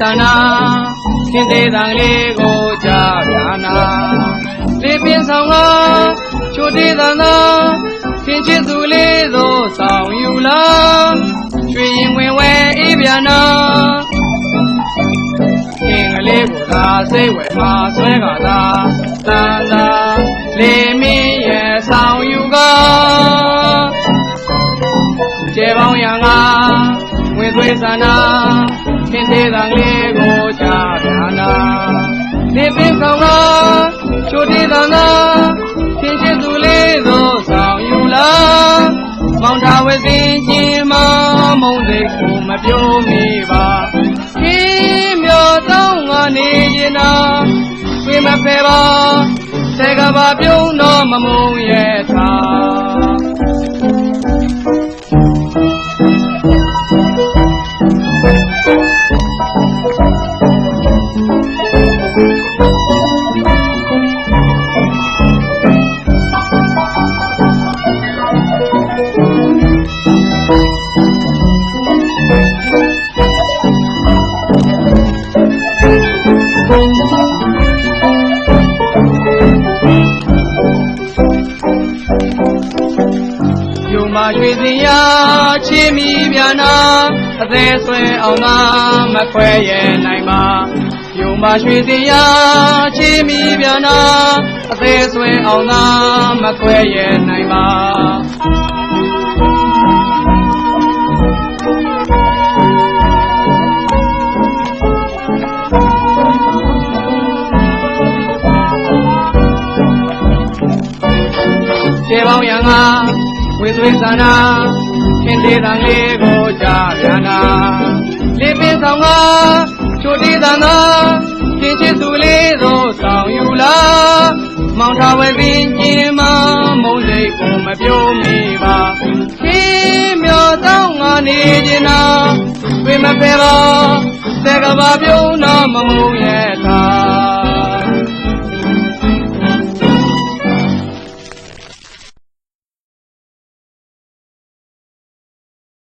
ဝင်သွေးသနာသင်သေးတန်လေးကိုကြားပြနာလေပင်ဆောင်ကချိုသေးတန်သာသင်ချစ်သူလေးသို့ဆောင်ယူလာရွှေရင်ဝင်ဝဲအေးပြနာခင်ကလေးကိုသာစိတ်ဝဲမှာဆွဲကသာတန်သာလေမင်းရဲ့ဆောင်ယူကကျေပေါင်းရံကဝင်သွေးသနာ သင်သေးတံလေးကိုချပြနာဒီပင်ဆောင်ကချိုတေတံသာသင်ချစ်သူလေးသို့ဆောင်ယူလာမောင်သာဝစင်ချင်းမမုံစိတ်ကိုမပြောမိပါဒီမျိုးတော့ငါနေရင်နာဆွေမဖဲပါစေကဘာပြုံးတော့မမုံရဲ့သာ စင်ရချင်းမီပြန်နာအသေးဆွဲအောင်သာမခွဲရဲ့နိုင်ပါယုံမရွှေစင်ရချင်းမီပြန်နာအသေးဆွဲအောင်သာမခွဲရဲ့နိုင်ပါခြေပေါင်းရံက ဝေသွေးသနာခင်သေးတန်လေးကိုကြားပြန်နာလေးပင်ဆောင်ကချိုတေးတန်သာခင်ချစ်သူလေးသို့ဆောင်ယူလာမောင်ထားဝဲပင်ကျင်းမမုံစိတ်ကိုမပြောမိပါခင်မြော်တောင်းငါနေခြင်းနာဝေမဖဲပါသက်ကဘာပြုံးတော့မမုံရဲ့သာ